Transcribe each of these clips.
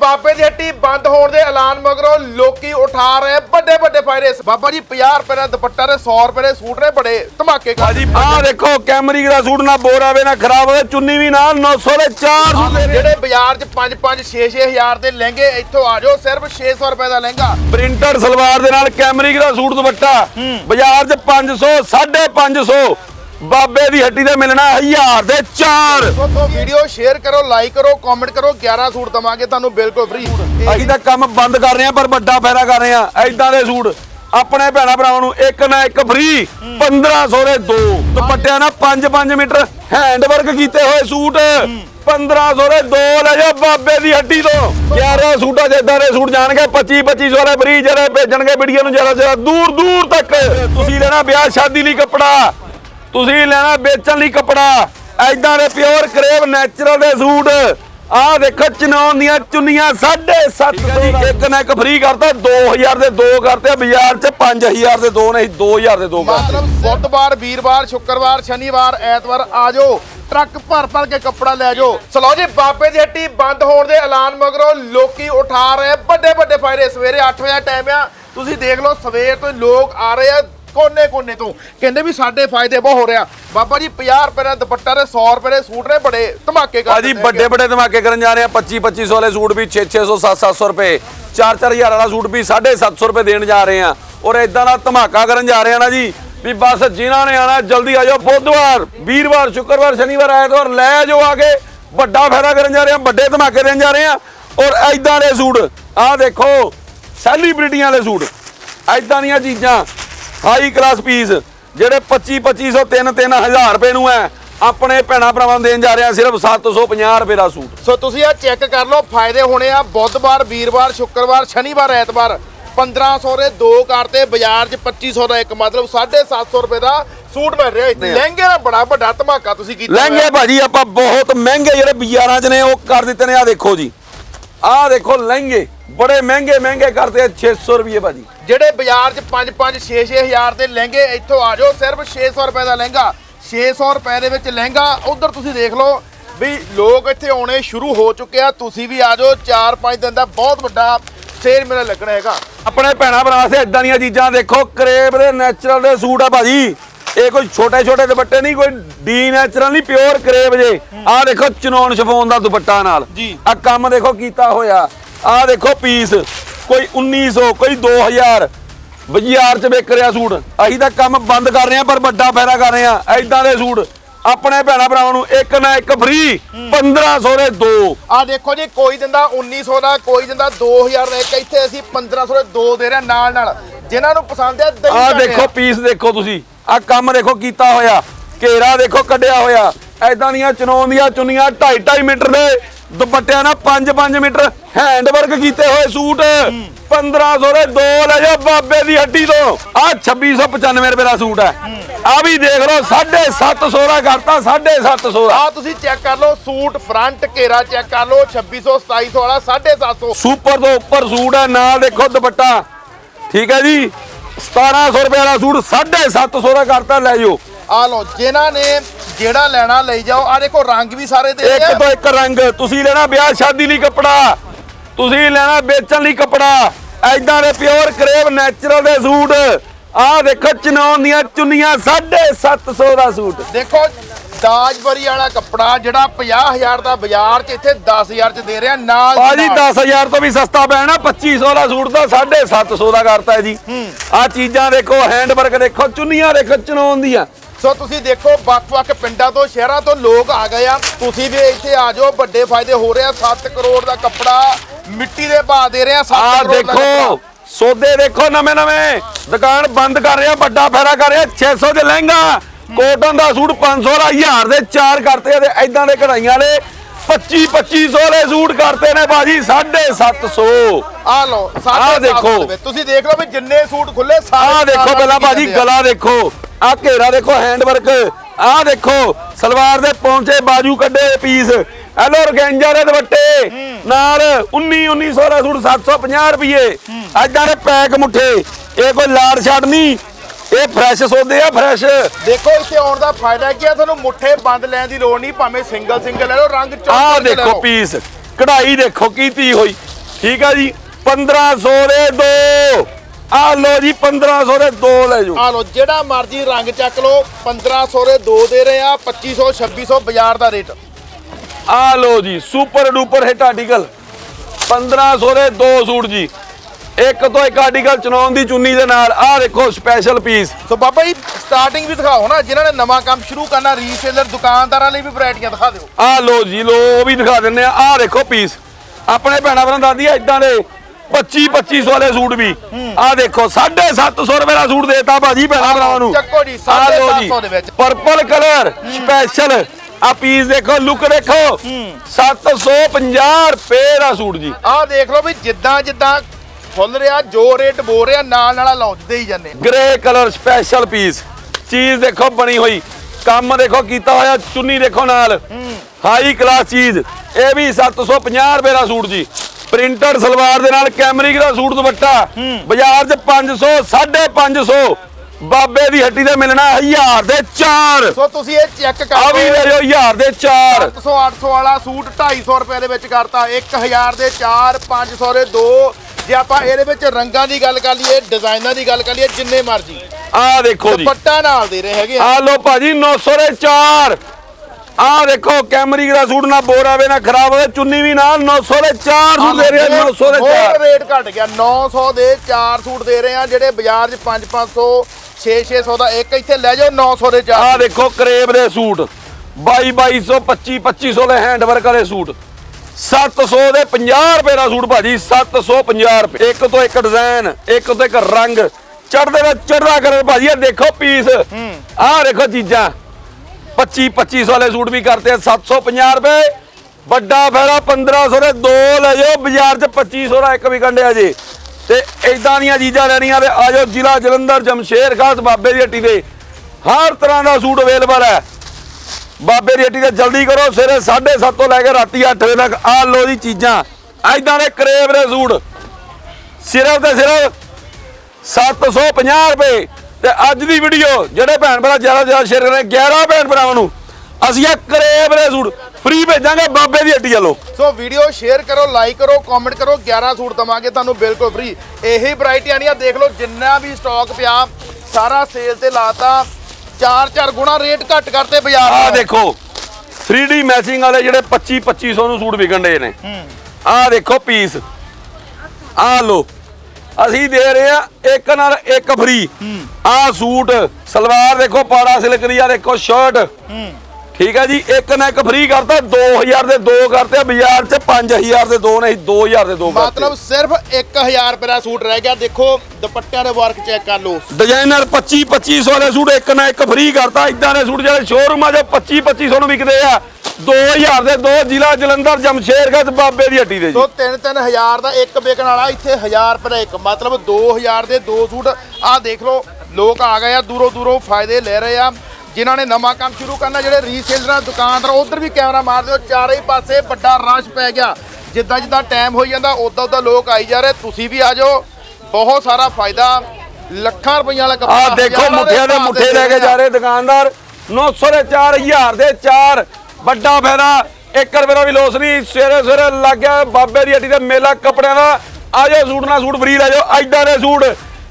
ਬਾਬੇ ਦੀ ਹੱਟੀ ਬੰਦ ਹੋਣ ਦੇ ਐਲਾਨ ਮਗਰੋਂ ਲੋਕੀ ਉਠਾ ਰਹੇ ਵੱਡੇ ਵੱਡੇ ਫਾਇਦੇ ਬਾਬਾ ਜੀ 50 ਰੁਪਏ ਦਾ ਦੁਪੱਟਾ ਤੇ 100 ਰੁਪਏ ਦੇ ਸੂਟ ਨੇ ਬੜੇ ਧਮਾਕੇ ਭਾਜੀ ਆਹ ਦੇਖੋ ਕੈਮਰਿਕ ਦਾ ਸੂਟ ਨਾ ਬੋਰ ਆਵੇ ਨਾ ਖਰਾਬ ਹੋਵੇ ਚੁੰਨੀ ਵੀ ਨਾਲ 900 ਦੇ 4 ਸੂਟ ਦੇ ਜਿਹੜੇ ਬਾਜ਼ਾਰ 'ਚ 5 5 6 6 ਹਜ਼ਾਰ ਦੇ ਲਹਿੰਗੇ ਇੱਥੋਂ ਆ ਜਾਓ ਸਿਰਫ 600 ਰੁਪਏ ਦਾ ਲਹਿੰਗਾ। ਪ੍ਰਿੰਟਰ ਸਲਵਾਰ ਦੇ ਨਾਲ ਕੈਮਰਿਕ ਦਾ ਸੂਟ ਦੁਪੱਟਾ। ਬਾਜ਼ਾਰ 'ਚ 500 550 ਬਾਬੇ ਦੀ ਹੱਟੀ ਤੇ ਮਿਲਣਾ 1000 ਦੇ 4 ਦੋਸਤੋ ਵੀਡੀਓ ਸ਼ੇਅਰ ਕਰੋ ਲਾਈਕ ਕਰੋ ਕਮੈਂਟ ਕਰੋ 11 ਸੂਟ ਦਵਾਂਗੇ ਤੁਹਾਨੂੰ ਬਿਲਕੁਲ ਫ੍ਰੀ ਅਸੀਂ ਤਾਂ ਕੰਮ ਬੰਦ ਕਰ ਰਹੇ ਆ ਪਰ ਵੱਡਾ ਫਾਇਦਾ ਕਰ ਰਹੇ ਆ ਐਦਾਂ ਦੇ ਸੂਟ ਆਪਣੇ ਭੈਣਾ ਭਰਾਵਾਂ ਨੂੰ ਇੱਕ ਨਾ ਇੱਕ ਫ੍ਰੀ 1500 ਦੇ ਦੋ। ਦੁਪੱਟਿਆਂ ਨਾਲ 5-5 ਮੀਟਰ ਹੈਂਡ ਵਰਕ ਕੀਤੇ ਹੋਏ ਸੂਟ। 1500 ਦੇ ਦੋ ਲੈ ਜਾਓ ਬਾਬੇ ਦੀ ਹੱਟੀ ਤੋਂ। 11 ਸੂਟਾਂ ਦੇ ਇਦਾਂ ਦੇ ਸੂਟ ਜਾਣਗੇ 25 2500 ਵਾਲੇ ਫ੍ਰੀ ਜਿਹੜੇ ਭੇਜਣਗੇ ਵੀਡੀਓ ਨੂੰ ਜਰਾ ਜਰਾ ਦੂਰ ਦੂਰ ਤੱਕ। ਤੁਸੀਂ ਲੈਣਾ ਵਿਆਹ ਸ਼ਾਦੀ ਲਈ ਕੱਪੜਾ। ਤੁਸੀਂ ਲੈਣਾ ਵੇਚਣ ਲਈ ਕੱਪੜਾ। ਐਦਾਂ ਦੇ ਪਿਓਰ ਕਰੇਵ ਨੈਚੁਰਲ ਦੇ ਸੂਟ। ਆਹ ਦੇਖੋ ਚਨੌਨ ਦੀਆਂ ਚੁੰਨੀਆਂ 750 ਇੱਕ ਨਾ ਇੱਕ ਫ੍ਰੀ ਕਰਤਾ 2000 ਦੇ ਦੋ ਕਰਤੇ ਬਾਜ਼ਾਰ 'ਚ 5000 ਦੇ ਦੋ ਨਹੀਂ 2000 ਦੇ ਦੋ ਮਤਲਬ ਬੁੱਧਵਾਰ ਵੀਰਵਾਰ ਸ਼ੁੱਕਰਵਾਰ ਸ਼ਨੀਵਾਰ ਐਤਵਾਰ ਆ ਜਾਓ। ਟਰੱਕ ਭਰ ਭਰ ਕੇ ਕੱਪੜਾ ਲੈ ਜਾਓ। ਚਲੋ ਜੀ ਬਾਬੇ ਦੀ ਹੱਟੀ ਬੰਦ ਹੋਣ ਦੇ ਐਲਾਨ ਮਗਰੋਂ ਲੋਕੀ ਉਠਾ ਰਹੇ ਵੱਡੇ ਵੱਡੇ ਫਾਇਦੇ। ਸਵੇਰੇ 8 ਵਜੇ ਟਾਈਮ ਆ। ਤੁਸੀਂ ਦੇਖ ਲਓ ਸਵੇਰ ਤੋਂ ਲੋਕ ਆ ਰਹੇ ਆ। ਕੋਨੇ ਕੋਨੇ ਤੋਂ। ਕਹਿੰਦੇ ਵੀ ਸਾਡੇ ਫਾਇਦੇ ਬਹੁਤ ਹੋ ਰਿਹਾ। ਬਾਬਾ ਜੀ 50 ਰੁਪਏ ਦਾ ਦੁਪੱਟਾ ਤੇ 100 ਰੁਪਏ ਦੇ ਸੂਟ ਨੇ ਬੜੇ ਧਮਾਕੇ ਕਰ ਭਾਜੀ ਵੱਡੇ ਵੱਡੇ ਧਮਾਕੇ ਕਰਨ ਜਾ ਰਹੇ ਆ। 25 2500 ਵਾਲੇ ਸੂਟ ਵੀ 6 600 700 ਰੁਪਏ। 4 4000 ਵਾਲਾ ਸੂਟ ਵੀ 750 ਰੁਪਏ ਦੇਣ ਜਾ ਰਹੇ ਆ। ਔਰ ਇਦਾਂ ਦਾ ਧਮਾਕਾ ਕਰਨ ਜਾ ਰਹੇ ਆ ਨਾ ਜੀ ਵੀ ਬਸ ਜਿਨ੍ਹਾਂ ਨੇ ਆਣਾ ਜਲਦੀ ਆ ਜਾਓ। ਬੁੱਧਵਾਰ ਵੀਰਵਾਰ ਸ਼ੁੱਕਰਵਾਰ ਸ਼ਨੀਵਾਰ ਐਤਵਾਰ ਲੈ ਜਾਓ ਆ ਕੇ। ਵੱਡਾ ਫਾਇਦਾ ਕਰਨ ਜਾ ਰਹੇ ਆ ਵੱਡੇ ਧਮਾਕੇ ਦੇਣ ਜਾ ਰਹੇ ਆ। ਔਰ ਐਦਾਂ ਦੇ ਸੂਟ ਆਹ ਦੇਖੋ ਸੈਲੀਬ੍ਰਿਟੀਆਂ ਦੇ ਸੂਟ। ਐਦਾਂ ਦੀਆਂ ਚੀਜ਼ਾਂ। ਹਾਈ ਕਲਾਸ ਪੀਸ ਜਿਹੜੇ 25 2500 3 3000 ਰੁਪਏ ਨੂੰ ਹੈ ਆਪਣੇ ਭੈਣਾ ਭਰਾਵਾਂ ਨੂੰ ਦੇਣ ਜਾ ਰਹੇ ਆ ਸਿਰਫ 750 ਰੁਪਏ ਦਾ ਸੂਟ। ਸੋ ਤੁਸੀਂ ਆ ਚੈੱਕ ਕਰ ਲਓ ਫਾਇਦੇ ਹੋਣੇ ਆ ਬੁੱਧਵਾਰ ਵੀਰਵਾਰ ਸ਼ੁੱਕਰਵਾਰ ਸ਼ਨੀਵਾਰ ਐਤਵਾਰ। 1500 ਦੇ ਦੋ ਕਰਤੇ ਬਾਜ਼ਾਰ 'ਚ 2500 ਦਾ ਇੱਕ ਮਤਲਬ 750 ਰੁਪਏ ਦਾ ਸੂਟ ਮਿਲ ਰਿਹਾ। ਇੱਥੇ ਲਹਿੰਗੇ ਦਾ ਬੜਾ ਵੱਡਾ ਧਮਾਕਾ ਤੁਸੀਂ ਕੀਤਾ ਲਹਿੰਗੇ। ਭਾਜੀ ਆਪਾਂ ਬਹੁਤ ਮਹਿੰਗੇ ਜਿਹੜੇ ਬਾਜ਼ਾਰਾਂ 'ਚ ਨੇ ਉਹ ਕਰ ਦਿੱਤੇ ਨੇ ਆ ਦੇਖੋ ਜੀ। ਆਹ ਦੇਖੋ ਲਹਿੰਗੇ। ਬੜੇ ਮਹਿੰਗੇ ਮਹਿੰਗੇ ਕਰਤੇ ਆ 600 ਰੁਪਏ ਭਾਜੀ। ਜਿਹੜੇ ਬਾਜ਼ਾਰ 'ਚ 5 5 6 6 ਹਜ਼ਾਰ ਦੇ ਲਹਿੰਗੇ ਇੱਥੋਂ ਆ ਜਾਓ ਸਿਰਫ 600 ਰੁਪਏ ਦਾ ਲਹਿੰਗਾ। 600 ਰੁਪਏ ਦੇ ਵਿੱਚ ਲਹਿੰਗਾ ਉਧਰ ਤੁਸੀਂ ਦੇਖ ਲਓ ਵੀ ਲੋਕ ਇੱਥੇ ਆਉਣੇ ਸ਼ੁਰੂ ਹੋ ਚੁੱਕੇ ਆ। ਤੁਸੀਂ ਵੀ ਆ ਜਾਓ 4-5 ਦਿਨ ਦਾ ਬਹੁਤ ਵੱਡਾ ਸੇਲ ਮੇਲਾ ਲੱਗਣਾ ਹੈਗਾ। ਆਪਣੇ ਭੈਣਾ ਭਰਾ ਵਾਸਤੇ ਇਦਾਂ ਦੀਆਂ ਚੀਜ਼ਾਂ ਦੇਖੋ ਕਰੇਬ ਦੇ ਨੈਚੁਰਲ ਦੇ ਸੂਟ ਆ ਭਾਜੀ। ਇਹ ਕੋਈ ਛੋਟੇ ਛੋਟੇ ਦੁਪੱਟੇ ਨਹੀਂ ਕੋਈ ਡੀ ਨੈਚੁਰਲ ਨਹੀਂ ਪਿਓਰ ਕਰੇਬ ਜੇ। ਆਹ ਦੇਖੋ ਚਨੌਨ ਸ਼ਫੋਨ ਦਾ ਦੁਪੱਟਾ ਨਾਲ। ਆ ਕੰਮ ਦੇਖੋ ਕੀਤਾ ਹੋਇਆ। ਆਹ ਦੇਖੋ ਪੀਸ ਕੋਈ 1900 ਕੋਈ 2000 ਬਾਜ਼ਾਰ 'ਚ ਵਿਕ ਰਿਹਾ ਸੂਟ। ਅਸੀਂ ਤਾਂ ਕੰਮ ਬੰਦ ਕਰ ਰਹੇ ਆ ਪਰ ਵੱਡਾ ਫਾਇਦਾ ਕਰ ਰਹੇ ਆ ਐਦਾਂ ਦੇ ਸੂਟ ਆਪਣੇ ਭੈਣਾ ਭਰਾਵਾਂ ਨੂੰ ਇੱਕ ਨਾ ਇੱਕ ਫ੍ਰੀ 1500 ਦੇ ਦੋ। ਆ ਦੇਖੋ ਜੀ ਕੋਈ ਦਿੰਦਾ 1900 ਦਾ ਕੋਈ ਦਿੰਦਾ 2000 ਦਾ। ਇੱਕ ਇੱਥੇ ਅਸੀਂ 1500 ਦੇ ਦੋ ਦੇ ਰਹੇ ਨਾਲ ਨਾਲ। ਜਿਨ੍ਹਾਂ ਨੂੰ ਪਸੰਦ ਆ ਆਹ ਸਾਡੇ ਦੇਖੋ ਪੀਸ ਦੇਖੋ ਤੁਸੀਂ। ਆਹ ਕੰਮ ਦੇਖੋ ਕੀਤਾ ਹੋਇਆ। ਘੇਰਾ ਦੇਖੋ ਕੱਢਿਆ ਹੋਇਆ। ਐਦਾਂ ਦੀਆਂ ਚਨੌਨ ਦੀਆਂ ਚੁੰਨੀਆਂ 2.5 2.5 ਮੀਟਰ ਦੇ। ਦੁਪੱਟਿਆਂ ਨਾਲ 5-5 ਮੀਟਰ ਹੈਂਡ ਵਰਕ ਕੀਤੇ ਹੋਏ ਸੂਟ। 1500 ਦੇ ਦੋ ਲੈ ਜਾਓ ਬਾਬੇ ਦੀ ਹੱਡੀ ਤੋਂ। ਆਹ 2695 ਰੁਪਏ ਦਾ ਸੂਟ ਹੈ। ਆ ਵੀ ਦੇਖ ਲਓ 750 ਦਾ ਕਰਤਾ 750 ਦਾ ਆ ਤੁਸੀਂ ਚੈੱਕ ਕਰ ਲਓ ਸੂਟ ਫਰੰਟ ਘੇਰਾ ਚੈੱਕ ਕਰ ਲਓ 2600 2700 ਵਾਲਾ 750 ਸੁਪਰ ਤੋਂ ਉੱਪਰ ਸੂਟ ਹੈ ਨਾਲ ਦੇਖੋ ਦੁਪੱਟਾ। ਠੀਕ ਹੈ ਜੀ? 1700 ਰੁਪਏ ਵਾਲਾ ਸੂਟ 750 ਦਾ ਕਰਤਾ ਲੈ ਜਾਓ। ਆ ਲਓ ਜਿਨ੍ਹਾਂ ਨੇ ਜਿਹੜਾ ਲੈਣਾ ਲਈ ਜਾਓ ਆ ਦੇਖੋ ਰੰਗ ਵੀ ਸਾਰੇ ਦੇ ਇੱਕ ਤੋਂ ਇੱਕ ਰੰਗ ਤੁਸੀਂ ਲੈਣਾ ਵਿਆਹ ਸ਼ਾਦੀ ਲਈ ਕੱਪੜਾ ਤੁਸੀਂ ਲੈਣਾ ਵੇਚਣ ਲਈ ਕੱਪੜਾ। ਐਦਾਂ ਦੇ ਪਿਓਰ ਕਰੇਵ ਨੈਚੁਰਲ ਦੇ ਸੂਟ। ਆਹ ਦੇਖੋ ਚਨੌਨ ਦੀਆਂ ਚੁੰਨੀਆਂ 750 ਦਾ ਸੂਟ। ਦੇਖੋ ਦਾਜਬਰੀ ਵਾਲਾ ਕੱਪੜਾ ਜਿਹੜਾ 50000 ਦਾ ਬਾਜ਼ਾਰ 'ਚ ਇੱਥੇ 10000 'ਚ ਦੇ ਰਿਹਾ ਨਾਲ ਦੀ ਨਾਲ। 10000 ਤੋਂ ਵੀ ਸਸਤਾ ਪੈਣਾ 2500 ਦਾ ਸੂਟ ਤਾਂ 750 ਦਾ ਕਰਤਾ ਹੈ। ਜੀ ਆਹ ਚੀਜ਼ਾਂ ਦੇਖੋ ਹੈਂਡ ਵਰਕ ਦੇਖੋ ਚੁੰਨੀਆਂ ਦੇਖੋ ਚਨੌਨ ਦੀਆਂ। ਸੋ ਤੁਸੀਂ ਦੇਖੋ ਵੱਖ-ਵੱਖ ਪਿੰਡਾਂ ਤੋਂ ਸ਼ਹਿਰਾਂ ਤੋਂ ਲੋਕ ਆ ਗਏ ਆ। ਤੁਸੀਂ ਵੀ ਇੱਥੇ ਆ ਜਾਓ ਵੱਡੇ ਫਾਇਦੇ ਹੋ ਰਹੇ ਆ। 7 ਕਰੋੜ ਦਾ ਕੱਪੜਾ ਮਿੱਟੀ ਦੇ ਭਾਅ ਦੇ ਰਹੇ ਆ 7 ਆਹ ਕਰੋੜ ਦਾ ਕੱਪੜਾ। ਦੇਖੋ ਸੌਦੇ ਦੇਖੋ ਨਵੇਂ ਨਵੇਂ ਦੁਕਾਨ ਬੰਦ ਕਰ ਰਿਹਾ ਵੱਡਾ ਫੈਰਾ ਕਰ ਰਿਹਾ 600 ਦੇ ਲਹਿੰਗਾ। ਕੋਟਨ ਦਾ ਸੂਟ 500 ਦਾ 1000 ਦੇ ਚਾਰ ਕਰਤੇ ਆ ਤੇ ਐਦਾਂ ਦੇ ਕਢਾਈਆਂ ਵਾਲੇ। 25 2500 ਦੇ ਸੂਟ ਕਰਤੇ ਨੇ ਬਾਜੀ 750 ਆ ਲਓ ਸਾਢੇ ਆਹ ਸੱਤ ਦੇਖੋ। ਤੁਸੀਂ ਦੇਖ ਲਓ ਵੀ ਜਿੰਨੇ ਸੂਟ ਖੁੱਲੇ ਸਾਰੇ ਆਹ ਦੇਖੋ ਪਹਿਲਾਂ ਬਾਜੀ ਆ। ਗਲਾ ਦੇਖੋ। ਆਹ ਘੇਰਾ ਦੇਖੋ ਹੈਂਡ ਵਰਕ ਆਹ ਦੇਖੋ ਸਲਵਾਰ ਦੇ ਪੌਂਚੇ ਬਾਜੂ ਕੱਢੇ ਪੀਸ ਐਲੋ ਰਗੈਂਜਾ ਦੇ ਦੁਪੱਟੇ। ਨਾਲ 19 1900 ਦਾ ਸੂਟ 750 ਰੁਪਏ। ਐਦਾਂ ਦੇ ਪੈਕ ਮੁੱਠੇ। ਇਹ ਕੋਈ ਲਾੜ ਛੱਡ ਨਹੀਂ ਇਹ ਫਰੈਸ਼ ਸੌਦੇ ਆ ਫਰੈਸ਼ ਦੇਖੋ ਇੱਥੇ ਆਉਣ ਦਾ ਫਾਇਦਾ ਕੀ ਆ? ਤੁਹਾਨੂੰ ਮੁੱਠੇ ਬੰਦ ਲੈਣ ਦੀ ਲੋੜ ਨਹੀਂ ਭਾਵੇਂ ਸਿੰਗਲ ਸਿੰਗਲ ਲੈ ਲਓ ਰੰਗ ਚੌਕ ਲੈ ਦੇਖੋ। ਪੀਸ ਕਢਾਈ ਦੇਖੋ ਕੀਤੀ ਹੋਈ। ਠੀਕ ਆ ਜੀ 1500 ਦੇ ਦੋ। ਆ ਲੋ ਜੀ 1500 ਦੇ ਦੋ ਲੈ ਜਾਓ। ਆ ਲੋ ਜਿਹੜਾ ਮਰਜ਼ੀ ਰੰਗ ਚੱਕ ਲੋ 1500 ਦੇ ਦੋ ਦੇ ਰਹੇ ਆ 2500 2600 ਬਾਜ਼ਾਰ ਦਾ ਰੇਟ। ਆ ਲੋ ਜੀ ਸੁਪਰ ਡੂਪਰ ਹਿੱਟ ਆਰਟੀਕਲ 1500 ਦੇ ਦੋ ਸੂਟ ਜੀ। ਇੱਕ ਤੋਂ ਇੱਕ ਆਰਟੀਕਲ ਚਨਾਉਣ ਦੀ ਚੁੰਨੀ ਦੇ ਨਾਲ ਆ ਦੇਖੋ ਸਪੈਸ਼ਲ ਪੀਸ ਸੋ ਬਾਬਾ ਜੀ ਸਟਾਰਟਿੰਗ ਵੀ ਦਿਖਾਓ ਨਾ ਜਿਨ੍ਹਾਂ ਨੇ ਨਵਾਂ ਕੰਮ ਸ਼ੁਰੂ ਕਰਨਾ ਰੀਸੇਲਰ ਦੁਕਾਨਦਾਰਾਂ ਲਈ ਵੀ ਵੈਰਾਈਟੀਆਂ ਦਿਖਾ ਦਿਓ। ਆ ਲੋ ਜੀ ਲੋ ਉਹ ਵੀ ਦਿਖਾ ਦਿੰਨੇ ਆ ਆ ਦੇਖੋ ਪੀਸ ਆਪਣੇ ਭੈਣਾ ਭਰਾ ਦਾਦੀ ਆ ਇਦਾਂ ਦੇ 25 2500 ਵਾਲੇ ਸੂਟ ਵੀ। ਆ ਦੇਖੋ 750 ਰੁਪਏ ਦਾ ਸੂਟ ਦੇਤਾ ਭਾਜੀ ਭੈਣਾ ਭਰਾਵਾਂ ਨੂੰ। ਚੱਕੋ ਜੀ, ਆਹ ਲਓ 750 ਦੇ ਵਿੱਚ। ਪਰਪਲ ਕਲਰ ਸਪੈਸ਼ਲ ਆ ਪੀਸ ਦੇਖੋ ਲੁੱਕ ਦੇਖੋ। 750 ਰੁਪਏ ਦਾ ਸੂਟ ਜੀ। ਆਹ ਦੇਖ ਲਓ ਵੀ ਜਿੱਦਾਂ ਜਿੱਦਾਂ ਫੁੱਲ ਰਿਹਾ ਜੋ ਰੇਟ ਬੋਲ ਰਿਹਾ ਨਾਲ ਨਾਲ ਲਾਉਂਦੇ ਹੀ ਜਾਂਦੇ ਗ੍ਰੇ ਕਲਰ ਸਪੈਸ਼ਲ ਪੀਸ ਚੀਜ਼ ਦੇਖੋ ਬਣੀ ਹੋਈ। ਕੰਮ ਦੇਖੋ ਕੀਤਾ ਹੋਇਆ ਚੁੰਨੀ ਦੇਖੋ ਨਾਲ। ਹਾਈ ਕਲਾਸ ਚੀਜ਼। ਇਹ ਵੀ 750 ਰੁਪਏ ਦਾ ਸੂਟ ਜੀ। ਪ੍ਰਿੰਟਡ ਸਲਵਾਰ ਦੇ ਨਾਲ ਕੈਮਰਿਕ ਦਾ ਸੂਟ ਦੁਪੱਟਾ। ਬਾਜ਼ਾਰ 'ਚ 500 550 ਬਾਬੇ ਦੀ ਹੱਟੀ ਤੇ ਮਿਲਣਾ 1000 ਦੇ 4 ਸੋ ਤੁਸੀਂ ਇਹ ਚੈੱਕ ਆ ਕਰ ਵੀ ਲੈ ਲਓ ਜਾਓ 1000 ਦੇ 4 700 800 ਵਾਲਾ ਸੂਟ 250 ਰੁਪਏ ਦੇ ਵਿੱਚ ਕਰਤਾ। 1000 ਦੇ 4 500 ਦੇ 2 ਜੇ ਆਪਾਂ ਇਹਦੇ ਵਿੱਚ ਰੰਗਾਂ ਦੀ ਗੱਲ ਕਰ ਲਈਏ ਡਿਜ਼ਾਈਨਾਂ ਦੀ ਗੱਲ ਕਰ ਲਈਏ ਜਿੰਨੇ ਮਰਜ਼ੀ। ਆ ਦੇਖੋ ਜੀ। ਦੁਪੱਟਾ ਨਾਲ ਦੇ ਰਹੇ ਹੈਗੇ ਆ। ਲੋ ਭਾਜੀ 900 ਦੇ 4 ਆ ਦੇਖੋ ਕੈਮਰਿਕ ਦਾ ਸੂਟ ਨਾ ਬੋਰ ਆਵੇ ਨਾ ਖਰਾਬ ਹੋਵੇ ਚੁੰਨੀ ਵੀ ਨਾਲ 900 ਦੇ 4 ਸੂਟ ਦੇ ਰਹੇ ਆ 900 ਦੇ ਹੋਰ 4 ਰੇਟ ਘਟ ਗਿਆ 900 ਦੇ 4 ਸੂਟ ਦੇ ਰਹੇ ਆ ਜਿਹੜੇ ਬਾਜ਼ਾਰ 'ਚ 5 500 6 600 ਦਾ ਇੱਕ ਇੱਥੇ ਲੈ ਜਾਓ 900 ਦੇ 4 ਆ ਦੇਖੋ ਕਰੇਬ ਦੇ ਸੂਟ। 22 2200 25 2500 ਦੇ ਹੈਂਡ ਵਰਕ ਵਾਲੇ ਸੂਟ। 700 ਦੇ 50 ਰੁਪਏ ਦਾ ਸੂਟ ਭਾਜੀ 750 ਰੁਪਏ। ਇੱਕ ਤੋਂ ਇੱਕ ਡਿਜ਼ਾਈਨ ਇੱਕ ਤੋਂ ਇੱਕ ਰੰਗ। ਚੜਦੇ ਦਾ ਚੜਦਾ ਕਰੇ ਭਾਜੀ ਇਹ ਦੇਖੋ ਪੀਸ। ਆਹ ਦੇਖੋ ਚੀਜ਼ਾਂ। 25 2500 ਵਾਲੇ ਸੂਟ ਵੀ ਕਰਤੇ ਆ 750 ਰੁਪਏ। ਵੱਡਾ ਫੈਲਾ 1500 ਦੇ ਦੋ ਲੈ ਜਾਓ ਬਾਜ਼ਾਰ 'ਚ 2500 ਦਾ ਇੱਕ ਵੀ ਕੰਡਿਆ ਜੀ। ਤੇ ਇਦਾਂ ਦੀਆਂ ਚੀਜ਼ਾਂ ਲੈਣੀਆਂ ਤੇ ਆ ਜਾਓ ਜ਼ਿਲ੍ਹਾ ਜਲੰਧਰ ਜਮਸ਼ੇਰ ਖਾਸ ਬਾਬੇ ਦੀ ਹੱਟੀ ਤੇ। ਹਰ ਤਰ੍ਹਾਂ ਦਾ ਸੂਟ ਅਵੇਲੇਬਲ ਹੈ। ਬਾਬੇ ਦੀ ਹੱਟੀ ਤੇ ਜਲਦੀ ਕਰੋ, ਸਵੇਰੇ 7:30 ਤੋਂ ਲੈ ਕੇ ਰਾਤੀ 8 ਵਜੇ ਤੱਕ। ਆ ਲੋ ਜੀ ਚੀਜ਼ਾਂ। ਐਦਾਂ ਦੇ ਕਰੇਬ ਦੇ ਸੂਟ। ਸਿਰਫ ਤੇ ਸਿਰਫ 750 ਰੁਪਏ। ਤੇ ਅੱਜ ਦੀ ਵੀਡੀਓ ਜਿਹੜੇ ਭੈਣ ਭਰਾ ਜ਼ਿਆਦਾ ਜ਼ਿਆਦਾ ਸ਼ੇਅਰ ਕਰੇ 11 ਭੈਣ ਭਰਾਵਾਂ ਨੂੰ। ਅਸੀਂ ਇਹ ਕਰੇਬ ਦੇ ਸੂਟ ਫ੍ਰੀ ਭੇਜਾਂਗੇ ਬਾਬੇ ਦੀ ਹੱਟੀ ਵੱਲੋਂ। ਸੋ ਵੀਡੀਓ ਸ਼ੇਅਰ ਕਰੋ ਲਾਈਕ ਕਰੋ ਕਮੈਂਟ ਕਰੋ 11 ਸੂਟ ਦਵਾਂਗੇ ਤੁਹਾਨੂੰ ਬਿਲਕੁਲ ਫ੍ਰੀ ਇਹੀ ਵੈਰਾਈਟੀਆਂ ਨਹੀਂ ਆ ਦੇਖ ਲਓ, ਜਿੰਨਾ ਵੀ ਸਟਾਕ ਪਿਆ, ਸਾਰਾ ਸੇਲ ਤੇ ਲਾਤਾ। 4-4 ਗੁਣਾ ਰੇਟ ਘੱਟ ਕਰਤੇ ਬਾਜ਼ਾਰ ਨਾਲੋਂ। ਦੇਖੋ 3D ਮੈਚਿੰਗ ਵਾਲੇ ਜਿਹੜੇ 25 2500 ਨੂੰ ਸੂਟ ਵਿਕਣ ਦੇ ਨੇ। ਆਹ ਦੇਖੋ ਪੀਸ ਆਹ ਲੋ ਅਸੀਂ ਦੇ ਰਹੇ ਆ ਇੱਕ ਨਾਲ ਇੱਕ ਫ੍ਰੀ ਆਹ ਸੂਟ ਸਲਵਾਰ ਦੇਖੋ ਪਾੜਾ ਸਿਲਕ ਦੀ ਆ ਦੇਖੋ ਸ਼ਰਟ ਠੀਕ ਹੈ ਜੀ ਇੱਕ ਨਾਲ ਇੱਕ ਫ੍ਰੀ ਕਰਤਾ 2000 ਦੇ ਦੋ ਕਰਤੇ ਬਾਜ਼ਾਰ 'ਚ 5000 ਦੇ ਦੋ ਨਹੀਂ 2000 ਦੇ ਦੋ ਕਰਤੇ। ਮਤਲਬ ਸਿਰਫ 1000 ਰੁਪਏ ਦਾ ਸੂਟ ਰਹਿ ਗਿਆ। ਦੇਖੋ ਦੁਪੱਟਿਆਂ ਦੇ ਵਰਕ ਚੈੱਕ ਕਰ ਲਓ। ਡਿਜ਼ਾਈਨਰ 25 2500 ਵਾਲੇ ਸੂਟ ਇੱਕ ਨਾਲ ਇੱਕ ਫ੍ਰੀ ਕਰਤਾ। ਇਦਾਂ ਦੇ ਸੂਟ ਜਿਹੜੇ ਸ਼ੋਰੂਮਾਂ 'ਚ 25 2500 ਨੂੰ ਵਿਕਦੇ ਆ। 2000 ਦੇ ਦੋ ਜ਼ਿਲ੍ਹਾ ਜਲੰਧਰ ਜਮਸ਼ੇਰਗੰਜ ਬਾਬੇ ਦੀ ਹੱਟੀ ਦੇ ਜੀ। ਸੋ 3-3000 ਦਾ ਇੱਕ ਵਿਕਣ ਵਾਲਾ ਇੱਥੇ 1000 ਰੁਪਏ ਦਾ ਇੱਕ। ਮਤਲਬ 2000 ਦੇ ਦੋ ਸੂਟ। ਆਹ ਦੇਖ ਲਓ ਲੋਕ ਆ ਗਏ ਆ ਦੂਰੋਂ ਦੂਰੋਂ ਫਾਇਦੇ ਲੈ ਰਹੇ ਆ। ਜਿਨ੍ਹਾਂ ਨੇ ਨਵਾਂ ਕੰਮ ਸ਼ੁਰੂ ਕਰਨਾ ਜਿਹੜੇ ਰੀਸੇਲਰਾਂ ਦੁਕਾਨਦਾਰ ਉਧਰ ਵੀ ਕੈਮਰਾ ਮਾਰ ਦਿਓ ਚਾਰੇ ਹੀ ਪਾਸੇ ਵੱਡਾ ਰਸ਼ ਪੈ ਗਿਆ। ਜਿੱਦਾਂ ਜਿੱਦਾਂ ਟਾਈਮ ਹੋਈ ਜਾਂਦਾ ਉਦਾਂ ਉਦਾਂ ਲੋਕ ਆਈ ਜਾ ਰਹੇ। ਤੁਸੀਂ ਵੀ ਆ ਜਾਓ। ਬਹੁਤ ਸਾਰਾ ਫਾਇਦਾ। ਲੱਖਾਂ ਰੁਪਈਆ ਵਾਲਾ ਕੱਪੜਾ ਆਹ ਦੇਖੋ ਦੇ ਮੁੱਠਿਆਂ ਦੇ ਮੁੱਠੇ ਲੈ ਕੇ ਜਾ ਰਹੇ ਦੁਕਾਨਦਾਰ। 900 ਦੇ 4000 ਦੇ 4 ਵੱਡਾ ਫਾਇਦਾ। 1 ਰੁਪਏ ਦਾ ਵੀ ਲੋਸ ਨਹੀਂ। ਸਵੇਰੇ ਸਵੇਰੇ ਲੱਗ ਗਿਆ ਬਾਬੇ ਦੀ ਹੱਟੀ ਤੇ ਮੇਲਾ ਕੱਪੜਿਆਂ ਦਾ। ਆ ਜਾਓ ਸੂਟ ਨਾਲ ਸੂਟ ਫ੍ਰੀ ਲੈ ਜਾਓ। ਐਦਾਂ ਦੇ ਸੂਟ।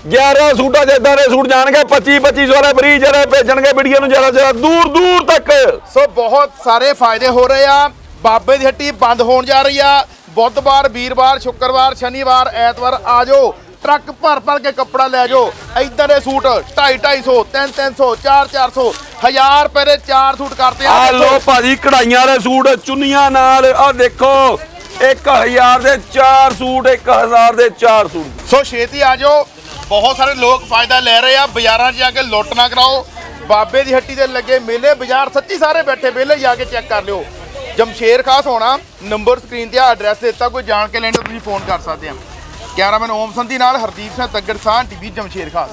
11 ਸੂਟਾਂ 'ਚ ਏਦਾਂ ਦੇ ਸੂਟ ਜਾਣਗੇ 25 25 ਵਾਲੇ ਫ੍ਰੀ ਜਿਹੜੇ ਭੇਜਣਗੇ ਵੀਡੀਓ ਨੂੰ ਜ਼ਿਆਦਾ ਜ਼ਿਆਦਾ ਦੂਰ ਦੂਰ ਤੱਕ। ਸੋ ਬਹੁਤ ਸਾਰੇ ਫਾਇਦੇ ਹੋ ਰਹੇ ਆ। ਬਾਬੇ ਦੀ ਹੱਟੀ ਬੰਦ ਹੋਣ ਜਾ ਰਹੀ ਆ। ਬੁੱਧਵਾਰ ਵੀਰਵਾਰ ਸ਼ੁੱਕਰਵਾਰ ਸ਼ਨੀਵਾਰ ਐਤਵਾਰ ਆ ਜਾਓ। ਟਰੱਕ ਭਰ ਭਰ ਕੇ ਕੱਪੜਾ ਲੈ ਜਾਓ। ਇਦਾਂ ਦੇ ਸੂਟ 2.5 250 3 300 4 400 1000 ਰੁਪਏ ਦੇ ਚਾਰ ਸੂਟ ਕਰਤੇ ਆ। ਲੋ ਭਾਜੀ ਕਢਾਈਆਂ ਵਾਲੇ ਸੂਟ ਚੁੰਨੀਆਂ ਨਾਲ ਆ ਦੇਖੋ 1000 ਦੇ 4 ਸੂਟ 1000 ਦੇ 4 ਸੂਟ। ਸੋ ਛੇਤੀ ਆ ਜਾਓ। ਬਹੁਤ ਸਾਰੇ ਲੋਕ ਫਾਇਦਾ ਲੈ ਰਹੇ ਆ। ਬਾਜ਼ਾਰਾਂ 'ਚ ਜਾ ਕੇ ਲੁੱਟ ਨਾ ਕਰਾਓ। ਬਾਬੇ ਦੀ ਹੱਟੀ 'ਤੇ ਲੱਗੇ ਮੇਲੇ, ਬਾਜ਼ਾਰ ਸੱਚੀ ਸਾਰੇ ਬੈਠੇ, ਵਿਹਲੇ ਜਾ ਕੇ ਚੈੱਕ ਕਰ ਲਿਓ। ਜਮਸ਼ੇਰ ਖਾਸ ਹੋਣਾ, ਨੰਬਰ ਸਕਰੀਨ ਤੇ ਆ, ਐਡਰੈਸ ਦਿੱਤਾ, ਕੋਈ ਜਾਣ ਕੇ ਲੈਣਾ ਤੁਸੀਂ ਫੋਨ ਕਰ ਸਕਦੇ ਆ। ਕੈਮਰਾਮੈਨ ਓਮ ਸੰਧੀ ਨਾਲ ਹਰਦੀਪ ਸਿੰਘ ਤੱਗੜ ਸਾਹ ਟੀਵੀ, ਜਮਸ਼ੇਰ ਖਾਸ।